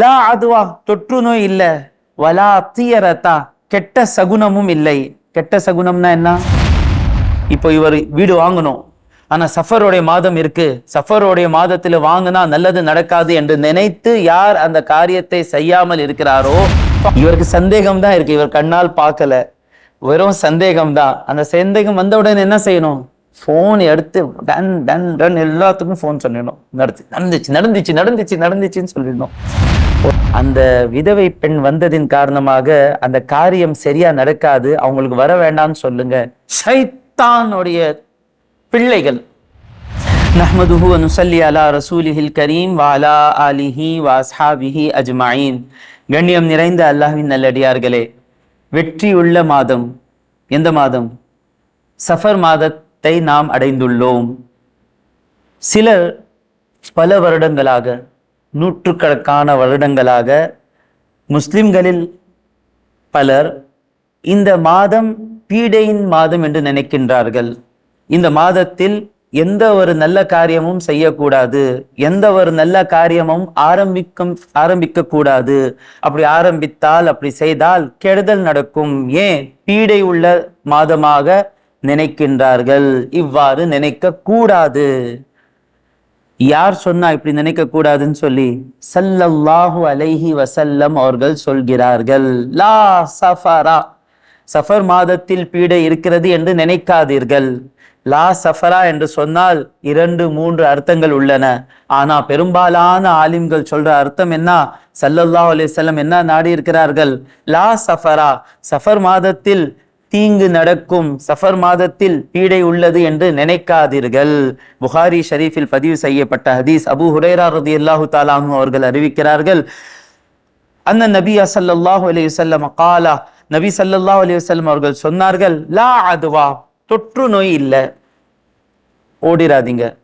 லா அதுவா தொற்று நோய் இல்ல. வலா தீயரத்தா கெட்ட சகுனமும் இல்லை. கெட்ட சகுனம்னா என்ன? இப்போ இவர் வீடு வாங்கணும். ஆனால் சஃபருடைய மாதம் இருக்கு. சஃபருடைய மாதத்தில் வாங்கினா நல்லது நடக்காது என்று நினைத்து யார் அந்த காரியத்தை செய்யாமல் இருக்கிறாரோ இவருக்கு சந்தேகம் தான் இருக்கு. இவர் கண்ணால் பார்க்கல. வெறும் சந்தேகம் தான் அந்த சந்தேகம் வந்த உடனே என்ன செய்யணும்? ஃபோன் எடுத்து டன் டன் டன் எல்லாத்துக்கும் ஃபோன் சொல்லிடணும். நடந்து நடந்துச்சு நடந்துச்சு நடந்துச்சு நடந்துச்சுன்னு சொல்லிடணும். அந்த விதவை பெண் வந்ததின் காரணமாக அந்த காரியம் சரியா நடக்காது. அவங்களுக்கு வர வேண்டாம்னு சொல்லுங்க. ஷைத்தானுடைய பிள்ளைகள். நஹ்மதுஹு அனுசல்லி அலா ரசூலிஹில் கரீம் வாலா அலிஹி ஆலிஹி அஜ்மாயின். கண்ணியம் நிறைந்த அல்லாஹின் நல்லடியார்களே வெற்றியுள்ள மாதம். எந்த மாதம்? சஃபர் மாதத்தை நாம் அடைந்துள்ளோம். சிலர் பல வருடங்களாக நூற்றுக்கணக்கான வருடங்களாக முஸ்லிம்களில் பலர் இந்த மாதம் பீடையின் மாதம் என்று நினைக்கின்றார்கள். இந்த மாதத்தில் எந்த ஒரு நல்ல காரியமும் செய்யக்கூடாது. எந்த ஒரு நல்ல காரியமும் ஆரம்பிக்கும் ஆரம்பிக்க கூடாது அப்படி ஆரம்பித்தால் அப்படி செய்தால் கெடுதல் நடக்கும். ஏன்? பீடை உள்ள மாதமாக நினைக்கின்றார்கள். இவ்வாறு நினைக்க கூடாது. யார் சொன்னா இப்படி நினைக்க கூடாதுன்னு சொல்லி சல்லல்லாஹு அலைஹி வசல்லம் அவர்கள் சொல்கிறார்கள். லா சஃபரா. சஃபர் மாதத்தில் பீடை இருக்கிறது என்று நினைக்காதீர்கள். லா சஃபரா என்று சொன்னால் இரண்டு மூன்று அர்த்தங்கள் உள்ளன. ஆனா பெரும்பாலான ஆலிம்கள் சொல்ற அர்த்தம் என்ன? சல்லல்லாஹ் அலைஹி என்ன நாடி இருக்கிறார்கள் லா சஃபரா. சஃபர் மாதத்தில் தீங்கு நடக்கும் சஃபர் மாதத்தில் பீடை உள்ளது என்று நினைக்காதீர்கள். புகாரி ஷரீஃபில் பதிவு செய்யப்பட்ட ஹதீஸ் அபு ஹுரேரா ரதி அல்லாஹு தாலானு அவர்கள் அறிவிக்கிறார்கள். அந்த நபி அசல்லாஹு அலி வல்லம் காலா நபி சல்லா அலி வல்லம் அவர்கள் சொன்னார்கள் லா அதுவா தொற்று நோய் இல்லை. ஓடிராதீங்க.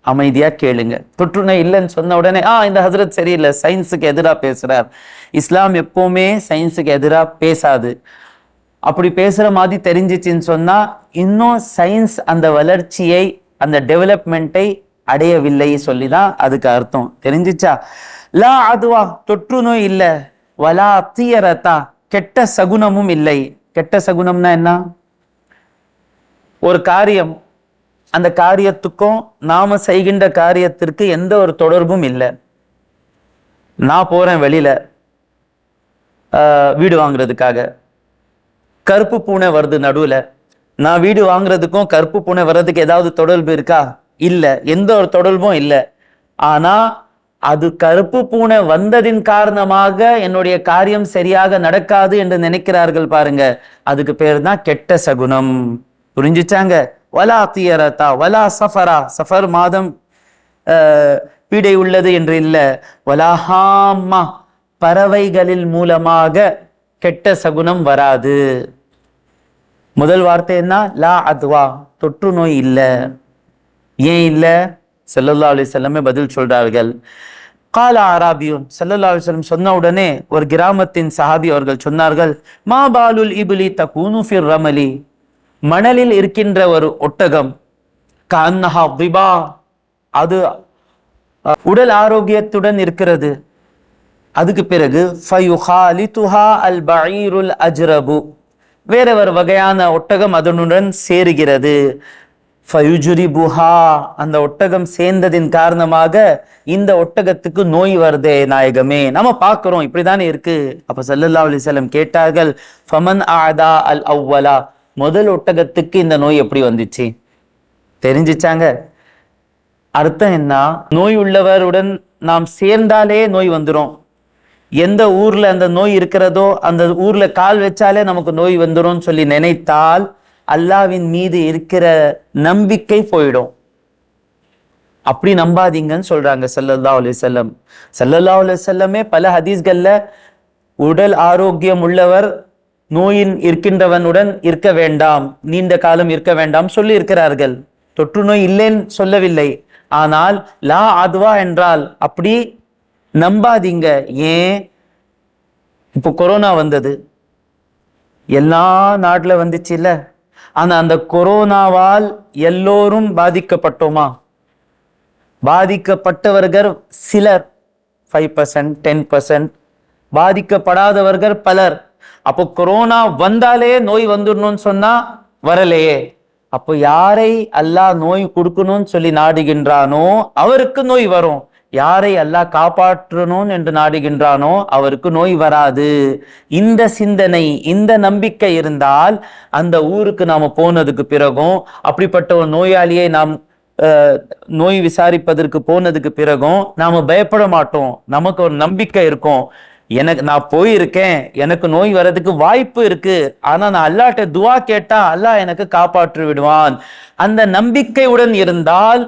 அமைதியா கேளுங்க. தொற்று நோய் இல்லைன்னு சொன்ன உடனே ஆ இந்த ஹசரத் சரியில்லை சயின்ஸுக்கு எதிராக பேசுறார். இஸ்லாம் எப்பவுமே சயின்ஸுக்கு எதிராக பேசாது. அப்படி பேசுகிற மாதிரி தெரிஞ்சிச்சின்னு சொன்னால் இன்னும் சயின்ஸ் அந்த வளர்ச்சியை அந்த டெவலப்மெண்ட்டை அடையவில்லை சொல்லிதான் அதுக்கு அர்த்தம். தெரிஞ்சிச்சா? லா அதுவா தொற்று நோய் இல்லை. வலா தீயரத்தா கெட்ட சகுனமும் இல்லை. கெட்ட சகுனம்னா என்ன? ஒரு காரியம். அந்த காரியத்துக்கும் நாம செய்கின்ற காரியத்திற்கு எந்த ஒரு தொடர்பும் இல்லை. நான் போறேன் வெளியில. வீடு வாங்குறதுக்காக. கருப்பு பூனை வருது நடுவில். நான் வீடு வாங்குறதுக்கும் கருப்பு பூனை வர்றதுக்கு ஏதாவது தொடர்பு இருக்கா? இல்லை. எந்த ஒரு தொடர்பும் இல்லை. ஆனால் அது கருப்பு பூனை வந்ததின் காரணமாக என்னுடைய காரியம் சரியாக நடக்காது என்று நினைக்கிறார்கள் பாருங்க. அதுக்கு பேர் தான் கெட்ட சகுனம். புரிஞ்சுச்சாங்க? வலா தியரத்தா வலா சஃபரா. சஃபர் மாதம் பீடை உள்ளது என்று இல்லை. வலாஹாமா பறவைகளில் மூலமாக கெட்ட சகுனம் வராது. முதல் வார்த்தை என்ன? லா அத்வா. தொற்று நோய் இல்லை. ஏன் இல்லை? செல்லல்லா அலி செல்லமே பதில் சொல்றார்கள். கால ஆராபியும் செல்லல்லா அலைஹி வஸல்லம் சொன்ன உடனே ஒரு கிராமத்தின் சஹாபி அவர்கள் சொன்னார்கள் மா பாலுல் இபுலி தகூனு ஃபிர் ரமலி. மணலில் இருக்கின்ற ஒரு ஒட்டகம் கன்னஹா விபா அது உடல் ஆரோக்கியத்துடன் இருக்கிறது. அதுக்கு பிறகு ஃபயுஹாலிதுஹா அல் பஈருல் அஜ்ரபு. வேற ஒரு வகையான ஒட்டகம் அதனுடன் சேருகிறது. ஃபயுஜுரிபுஹா அந்த ஒட்டகம் சேர்ந்ததின் காரணமாக இந்த ஒட்டகத்துக்கு நோய் வருதே நாயகமே. நம்ம பார்க்குறோம் இப்படிதானே இருக்கு. அப்போ சல்லல்லா அலி வஸல்லம் கேட்டார்கள் ஃபமன் ஆதா அல் அவ்வலா? முதல் ஒட்டகத்துக்கு இந்த நோய் எப்படி வந்துச்சு? தெரிஞ்சிச்சாங்க. அர்த்தம் என்ன? நோய் உள்ளவருடன் நாம் சேர்ந்தாலே நோய் வந்துடும் எந்த ஊரில் அந்த நோய் இருக்கிறதோ அந்த ஊரில் கால் வச்சாலே நமக்கு நோய் வந்துடும் சொல்லி நினைத்தால் அல்லாவின் மீது இருக்கிற நம்பிக்கை போயிடும். அப்படி நம்பாதீங்கன்னு சொல்றாங்க சல்லல்லா அலி செல்லம் சல்லல்லா அலி செல்லமே பல ஹதீஸ்கள்ல உடல் ஆரோக்கியம் உள்ளவர் நோயின் இருக்கின்றவனுடன் இருக்க வேண்டாம் நீண்ட காலம் இருக்க வேண்டாம் சொல்லி இருக்கிறார்கள் தொற்று நோய் இல்லைன்னு சொல்லவில்லை. ஆனால் லா அதுவா என்றால் அப்படி நம்பாதீங்க. ஏன்? இப்போ கொரோனா வந்தது. எல்லா நாட்டில் வந்துச்சு இல்லை ஆனால் அந்த கொரோனாவால் எல்லோரும் பாதிக்கப்பட்டோமா? பாதிக்கப்பட்டவர்கள் சிலர் ஃபைவ் பர்சன்ட் டென் பர்சன்ட் பாதிக்கப்படாதவர்கள் பலர். அப்போ கொரோனா வந்தாலே நோய் வந்துடணும்னு சொன்னா வரலையே. அப்போ யாரை அல்லாஹ் நோய் கொடுக்கணும்னு சொல்லி நாடுகின்றானோ அவருக்கு நோய் வரும். யாரை அல்லாஹ் காப்பாற்றணும் என்று நாடுகின்றானோ அவருக்கு நோய் வராது. இந்த சிந்தனை இந்த நம்பிக்கை இருந்தால் அந்த ஊருக்கு நாம் போனதுக்கு பிறகும் அப்படிப்பட்ட ஒரு நோயாளியை நாம் நோய் விசாரிப்பதற்கு போனதுக்கு பிறகும் நாம் பயப்பட மாட்டோம். நமக்கு ஒரு நம்பிக்கை இருக்கும். எனக்கு நான் போயிருக்கேன். எனக்கு நோய் வர்றதுக்கு வாய்ப்பு இருக்கு. ஆனா நான் அல்லாட்ட துவா கேட்டா அல்லாஹ் எனக்கு காப்பாற்றி விடுவான். அந்த நம்பிக்கையுடன் இருந்தால்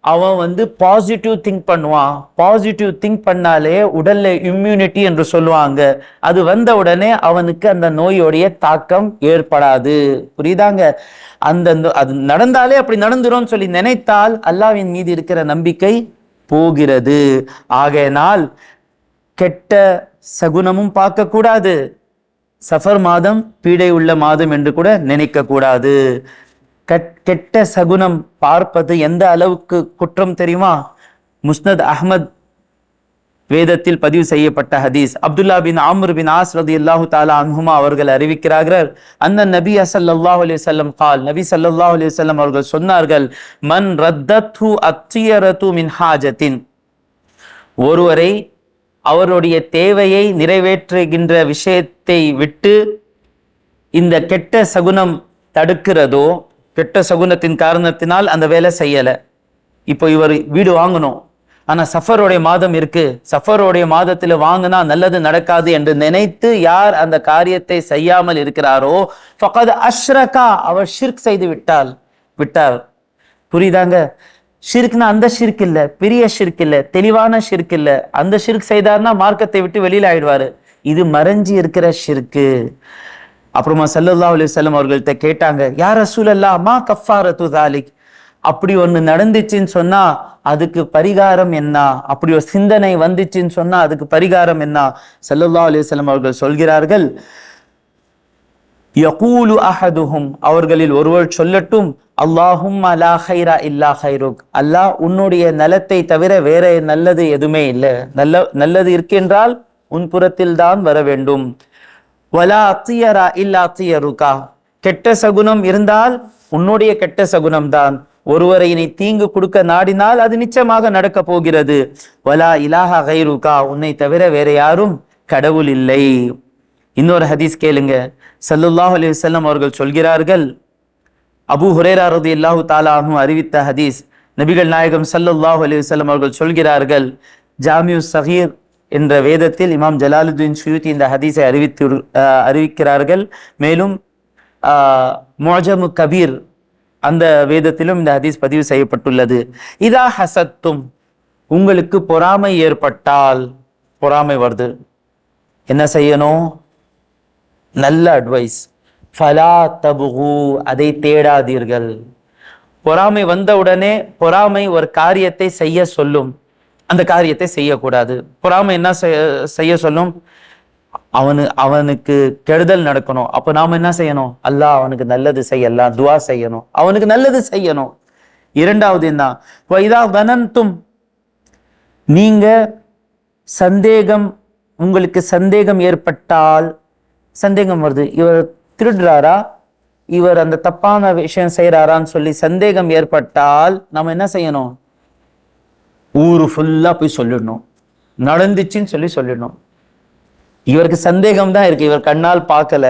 அவன் வந்து பாசிட்டிவ் திங்க் பண்ணுவான். பாசிட்டிவ் திங்க் பண்ணாலே உடல்ல இம்யூனிட்டி என்று சொல்லுவாங்க. அது வந்த உடனே அவனுக்கு அந்த நோயோடைய தாக்கம் ஏற்படாது. புரியுதாங்க? அந்த அது நடந்தாலே அப்படி நடந்துரும்னு சொல்லி நினைத்தால் அல்லாஹ்வின் மீது இருக்கிற நம்பிக்கை போகிறது. ஆகையினால் கெட்ட சகுனமும் பார்க்கக்கூடாது. சஃபர் மாதம் பீடை உள்ள மாதம் என்று கூட நினைக்க கூடாது கெட்ட சகுனம் பார்ப்பது எந்த அளவுக்கு குற்றம் தெரியுமா? முஸ்னத் அஹ்மத் வேதத்தில் பதிவு செய்யப்பட்ட ஹதீஸ். அப்துல்லா பின் ஆமர் பின் ஆஸ் அல்லாஹு தாலா அன்ஹுமா அவர்கள் அறிவிக்கிறார்கள். அந்த நபி அசல்லாஹ் அலி சொல்லம் கால் நபி சல்லாஹ் அலி சொல்லம் அவர்கள் சொன்னார்கள் மன் ரத்தத்து அத்தியரத்து மின் ஹாஜத்தின். ஒருவரை அவருடைய தேவையை நிறைவேற்றுகின்ற விஷயத்தை விட்டு இந்த கெட்ட சகுனம் தடுக்கிறதோ கெட்ட சகுனத்தின் காரணத்தினால் அந்த வேலை செய்யலை. இப்போ இவர் வீடு வாங்கணும். ஆனால் சஃபருடைய மாதம் இருக்கு. சஃபருடைய மாதத்தில் வாங்கினா நல்லது நடக்காது என்று நினைத்து யார் அந்த காரியத்தை செய்யாமல் இருக்கிறாரோ ஃபகத் அஷ்ரகா அவர் ஷிர்க் செய்து விட்டால் விட்டார். புரியுதாங்க? ஷிர்க்னா அந்த ஷிர்க் இல்லை பெரிய ஷிர்க் இல்லை தெளிவான ஷிர்க் இல்லை. அந்த ஷிர்க் செய்தார்னா மார்க்கத்தை விட்டு வெளியில ஆயிடுவாரு. இது மறைஞ்சி இருக்கிற ஷிர்க்கு. அப்புறமா சல்லல்லா அலி செல்லம் அவர்கள்ட்ட கேட்டாங்க யார் ரசூலல்லா மா கஃபாரத்து தாலிக்? அப்படி ஒண்ணு நடந்துச்சுன்னு சொன்னா அதுக்கு பரிகாரம் என்ன? அப்படி ஒரு சிந்தனை வந்துச்சுன்னு சொன்னா அதுக்கு பரிகாரம் என்ன? சல்லல்லா அலைஹி அவர்கள் சொல்கிறார்கள் யகூலு அஹதுஹும். அவர்களில் ஒருவர் சொல்லட்டும் அல்லாஹும் அலா ஹைரா இல்லா ஹைருக் அல்லாஹ் உன்னுடைய நலத்தை தவிர வேற நல்லது எதுவுமே இல்லை. நல்ல நல்லது இருக்கின்றால் உன் புறத்தில் தான் வர வேண்டும். வலா அத்தியரா இல்லா தியருக்கா? கெட்ட சகுனம் இருந்தால் உன்னுடைய கெட்ட சகுனம் தான் ஒருவரை நீ தீங்கு கொடுக்க நாடினால் அது நிச்சயமாக நடக்க போகிறது. வலா இலாஹா கைருக்கா? உன்னை தவிர வேற யாரும் கடவுள் இல்லை. இன்னொரு ஹதீஸ் கேளுங்க. சல்லுல்லாஹ் அலி வல்லம் அவர்கள் சொல்கிறார்கள். அபு ஹுரேரா ரலியல்லாஹு இல்லாஹு அன்ஹு அறிவித்த ஹதீஸ். நபிகள் நாயகம் ஸல்லல்லாஹு அலி வல்லம் அவர்கள் சொல்கிறார்கள் ஜாமியு சஹீர் என்ற வேதத்தில் இமாம் ஜலாலுதீன் சுயூத்தி இந்த ஹதீஸை அறிவித்து அறிவிக்கிறார்கள். மேலும் மோஜமு கபீர் அந்த வேதத்திலும் இந்த ஹதீஸ் பதிவு செய்யப்பட்டுள்ளது. இதா ஹசத்தும் உங்களுக்கு பொறாமை ஏற்பட்டால் பொறாமை வருது. என்ன செய்யணும்? நல்ல அட்வைஸ் ஃபலா தபுகு அதை தேடாதீர்கள். பொறாமை வந்தவுடனே பொறாமை ஒரு காரியத்தை செய்ய சொல்லும். அந்த காரியத்தை செய்யக்கூடாது. பொறாமை என்ன செய்ய- செய்ய சொல்லும்? அவனு அவனுக்கு கெடுதல் நடக்கணும். அப்போ நாம் என்ன செய்யணும்? அல்லாஹ் அவனுக்கு நல்லது செய்யலாம் துவா செய்யணும். அவனுக்கு நல்லது செய்யணும். இரண்டாவது என்ன? வைதா வனந்தும் நீங்க சந்தேகம் உங்களுக்கு சந்தேகம் ஏற்பட்டால் சந்தேகம் வருது. இவர் திருடுறாரா? இவர் அந்த தப்பான விஷயம் செய்கிறாரான்னு சொல்லி சந்தேகம் ஏற்பட்டால் நம்ம என்ன செய்யணும்? ஊரு ஃபுல்லாக போய் சொல்லிடணும். நடந்துச்சுன்னு சொல்லி சொல்லிடணும். இவருக்கு சந்தேகம் தான் இருக்கு. இவர் கண்ணால் பார்க்கல.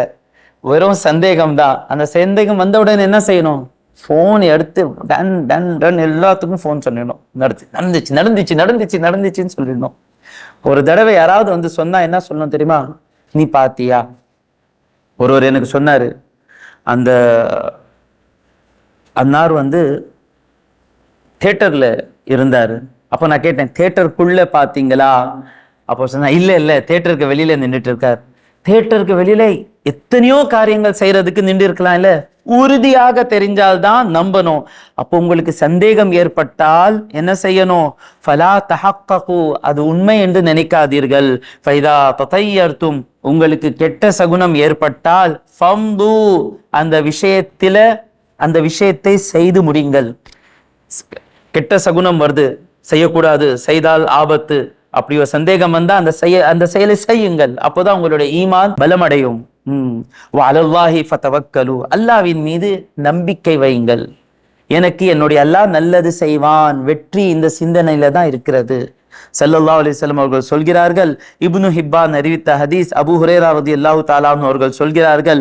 வெறும் சந்தேகம் தான் அந்த சந்தேகம் வந்த உடனே என்ன செய்யணும்? ஃபோன் எடுத்து டன் டன் டன் எல்லாத்துக்கும் ஃபோன் சொல்லிடணும். நடந்து நடந்துச்சு நடந்துச்சு நடந்துச்சு நடந்துச்சுன்னு சொல்லிடணும். ஒரு தடவை யாராவது வந்து சொன்னா என்ன சொல்லணும் தெரியுமா? நீ பாத்தியா? ஒருவர் எனக்கு சொன்னாரு. அந்த அன்னார் வந்து தேட்டர்ல இருந்தாரு. அப்போ நான் கேட்டேன் தேட்டருக்குள்ளே பார்த்தீங்களா அப்போ சொன்னா இல்லை இல்லை தேட்டருக்கு வெளியில் நின்றுட்டு இருக்கார் தேட்டருக்கு வெளியில எத்தனையோ காரியங்கள் செய்கிறதுக்கு நின்று இருக்கலாம் இல்ல? உறுதியாக தெரிஞ்சால்தான் நம்பணும். அப்போ உங்களுக்கு சந்தேகம் ஏற்பட்டால் என்ன செய்யணும்? ஃபலா தஹக்ககு. அது உண்மை என்று நினைக்காதீர்கள். ஃபைதா ததையர்த்தும் உங்களுக்கு கெட்ட சகுனம் ஏற்பட்டால் ஃபம்து. அந்த விஷயத்தில் அந்த விஷயத்தை செய்து முடிங்கள். கெட்ட சகுனம் வருது. செய்யக்கூடாது செய்தால் ஆபத்து. அப்படி ஒரு சந்தேகம் வந்தா அந்த செய்ய அந்த செயலை செய்யுங்கள். அப்போதான் உங்களுடைய ஈமான் பலமடையும். உம் வலல்லாஹி அல்லாவின் மீது நம்பிக்கை வையுங்கள். எனக்கு என்னுடைய அல்லாஹ் நல்லது செய்வான். வெற்றி இந்த சிந்தனையில தான் இருக்கிறது. சல்லல்லா அலைஹி அவர்கள் சொல்கிறார்கள் இப்னு ஹிப்பான் அறிவித்த ஹதீஸ் அபு ஹுரைரா ரலியல்லாஹு தஆலா அன்ஹு அவர்கள் சொல்கிறார்கள்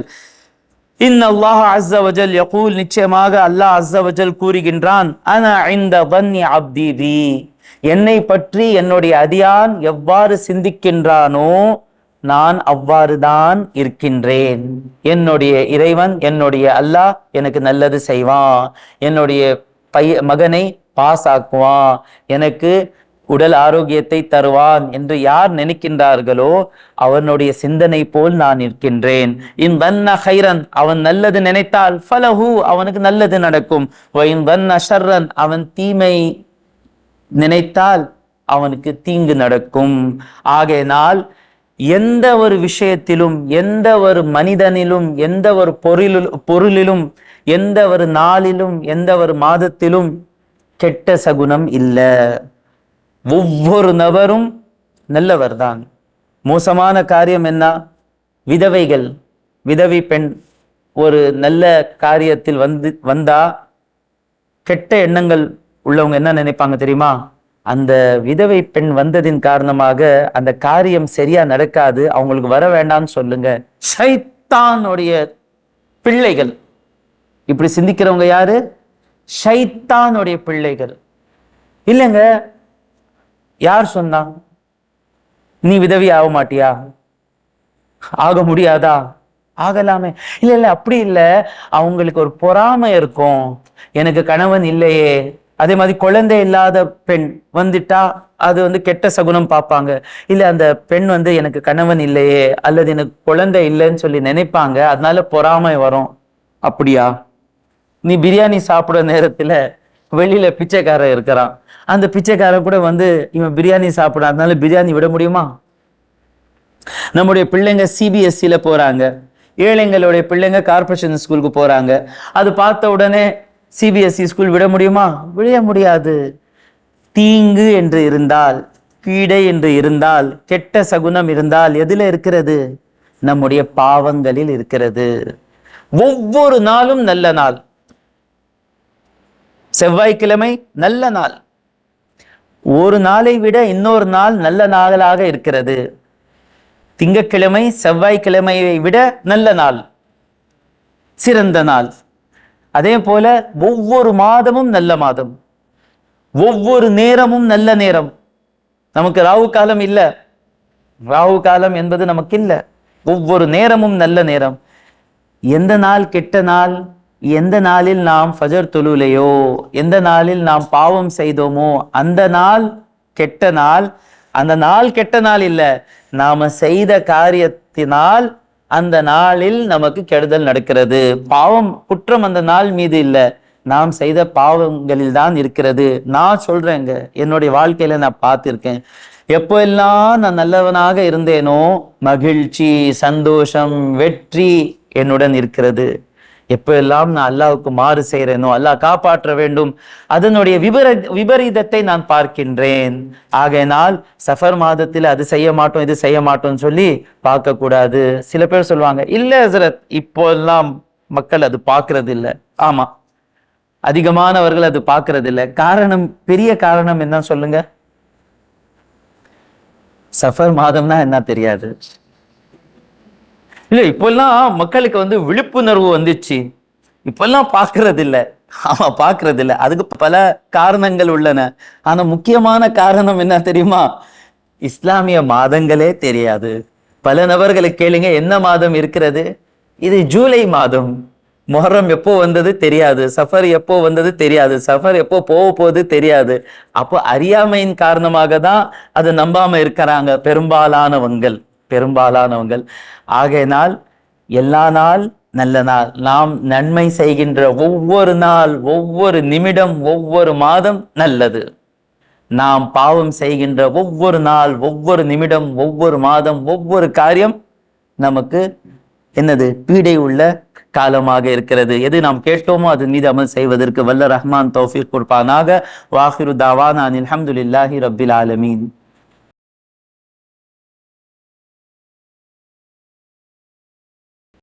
இன் அல்லாஹ் அஸ்ஸவஜல் யகூல். நிச்சயமாக அல்லாஹ் அஸ்ஸவஜல் கூறுகின்றான் அன இந்த வன்னி அப்திபி என்னை பற்றி என்னுடைய அடியான் எவ்வாறு சிந்திக்கின்றானோ நான் அவ்வாறுதான் இருக்கின்றேன். என்னுடைய இறைவன் என்னுடைய அல்லாஹ் எனக்கு நல்லது செய்வான். என்னுடைய பைய மகனை பாஸ் ஆக்குவான் எனக்கு உடல் ஆரோக்கியத்தை தருவான் என்று யார் நினைக்கின்றார்களோ அவனுடைய சிந்தனை போல் நான் இருக்கின்றேன் இன் வன்ன ஹைரன் அவன் நல்லது நினைத்தால் ஃபலஹு அவனுக்கு நல்லது நடக்கும். இன் வன்ன ஷர்ரன் அவன் தீமை நினைத்தால் அவனுக்கு தீங்கு நடக்கும். ஆகையினால் எந்த ஒரு விஷயத்திலும் எந்த ஒரு மனிதனிலும் எந்த ஒரு பொருளில் பொருளிலும் எந்த ஒரு நாளிலும் எந்த ஒரு மாதத்திலும் கெட்ட சகுனம் இல்லை. ஒவ்வொரு நபரும் நல்லவர்தான். மோசமான காரியம் என்ன? விதவைகள். விதவை பெண் ஒரு நல்ல காரியத்தில் வந்து வந்தா கெட்ட எண்ணங்கள் உள்ளவங்க என்ன நினைப்பாங்க தெரியுமா? அந்த விதவை பெண் வந்ததின் காரணமாக அந்த காரியம் சரியா நடக்காது. அவங்களுக்கு வர வேண்டாம்னு சொல்லுங்க. ஷைத்தானுடைய பிள்ளைகள். இப்படி சிந்திக்கிறவங்க யாரு? ஷைத்தானுடைய பிள்ளைகள். இல்லைங்க யார் சொன்னா? நீ விதவி ஆக மாட்டியா? ஆக முடியாதா? ஆகலாமே. இல்ல இல்ல அப்படி இல்லை. அவங்களுக்கு ஒரு பொறாமை இருக்கும். எனக்கு கணவன் இல்லையே. அதே மாதிரி குழந்தை இல்லாத பெண் வந்துட்டா அது வந்து கெட்ட சகுனம் பார்ப்பாங்க. இல்ல அந்த பெண் வந்து எனக்கு கணவன் இல்லையே அல்லது எனக்கு குழந்தை இல்லைன்னு சொல்லி நினைப்பாங்க. அதனால பொறாமை வரும். அப்படியா? நீ பிரியாணி சாப்பிடுற நேரத்துல வெளியில பிச்சைக்காரன் இருக்கிறான். அந்த பிச்சைக்காரன் கூட வந்து இவன் பிரியாணி சாப்பிட அதனால பிரியாணி விட முடியுமா? நம்முடைய பிள்ளைங்க சிபிஎஸ்சியில் போகிறாங்க ஏழைங்களுடைய பிள்ளைங்க கார்பரேஷன் ஸ்கூலுக்கு போகிறாங்க அது பார்த்த உடனே சிபிஎஸ்சி ஸ்கூல் விட முடியுமா? விட முடியாது. தீங்கு என்று இருந்தால் கீடை என்று இருந்தால் கெட்ட சகுனம் இருந்தால் எதில் இருக்கிறது? நம்முடைய பாவங்களில் இருக்கிறது. ஒவ்வொரு நாளும் நல்ல நாள். செவ்வாய்க்கிழமை நல்ல நாள். ஒரு நாளை விட இன்னொரு நாள் நல்ல நாளாக இருக்கிறது. திங்கக்கிழமை செவ்வாய்க்கிழமையை விட நல்ல நாள். சிறந்த நாள். அதே போல ஒவ்வொரு மாதமும் நல்ல மாதம். ஒவ்வொரு நேரமும் நல்ல நேரம். நமக்கு ராகு காலம் இல்லை. ராகு காலம் என்பது நமக்கு இல்லை. ஒவ்வொரு நேரமும் நல்ல நேரம். எந்த நாள் கெட்ட நாள்? எந்த நாளில் நாம் ஃபஜர் தொழுலையோ எந்த நாளில் நாம் பாவம் செய்தோமோ அந்த நாள் கெட்ட நாள். அந்த நாள் கெட்ட நாள் இல்லை. நாம் செய்த காரியத்தினால் அந்த நாளில் நமக்கு கெடுதல் நடக்கிறது. பாவம் குற்றம் அந்த நாள் மீது இல்லை. நாம் செய்த பாவங்களில் தான் இருக்கிறது. நான் சொல்கிறேங்க என்னுடைய வாழ்க்கையில் நான் பார்த்துருக்கேன். எப்போ எல்லாம் நான் நல்லவனாக இருந்தேனோ மகிழ்ச்சி சந்தோஷம் வெற்றி என்னுடன் இருக்கிறது. எப்போ எல்லாம் நான் அல்லாவுக்கு மாறு செய்கிறேனோ அல்லாஹ் காப்பாற்ற வேண்டும். அதனுடைய விபர விபரீதத்தை நான் பார்க்கின்றேன். ஆகையினால் சஃபர் மாதத்தில் அது செய்ய மாட்டோம் இது செய்ய மாட்டோம்னு சொல்லி பார்க்கக்கூடாது. சில பேர் சொல்லுவாங்க இல்ல ஹசரத் இப்போல்லாம் மக்கள் அது பார்க்கறது இல்லை ஆமா. அதிகமானவர்கள் அது பார்க்கறது இல்லை காரணம் பெரிய காரணம் என்ன சொல்லுங்க? சஃபர் மாதம்னா என்ன தெரியாது. இல்லை இப்போல்லாம் மக்களுக்கு வந்து விழிப்புணர்வு வந்துச்சு. இப்பெல்லாம் பார்க்கறது இல்லை ஆமா பார்க்கறது இல்லை அதுக்கு பல காரணங்கள் உள்ளன. ஆனா முக்கியமான காரணம் என்ன தெரியுமா? இஸ்லாமிய மாதங்களே தெரியாது. பல நபர்களை கேளுங்க என்ன மாதம் இருக்கிறது? இது ஜூலை மாதம். முஹர்ரம் எப்போ வந்தது தெரியாது. சஃபர் எப்போ வந்தது தெரியாது. சஃபர் எப்போ போக போகுது தெரியாது. அப்போ அறியாமையின் காரணமாக தான் அதை நம்பாம இருக்கிறாங்க பெரும்பாலானவங்கள். பெரும்பாலானவங்கள். ஆகையினால் எல்லா நாள் நல்ல நாள். நாம் நன்மை செய்கின்ற ஒவ்வொரு நாள் ஒவ்வொரு நிமிடம் ஒவ்வொரு மாதம் நல்லது. நாம் பாவம் செய்கின்ற ஒவ்வொரு நாள் ஒவ்வொரு நிமிடம் ஒவ்வொரு மாதம் ஒவ்வொரு காரியம் நமக்கு என்னது? பீடை உள்ள காலமாக இருக்கிறது. எது நாம் கேட்டோமோ அது மீது அமல் செய்வதற்கு வல்ல ரஹ்மான் தௌஃபீக் கொடுப்பானாக. வாஹிரு தாவான் அனில் அஹமதுல்லாஹி ரபில் ஆலமீன்.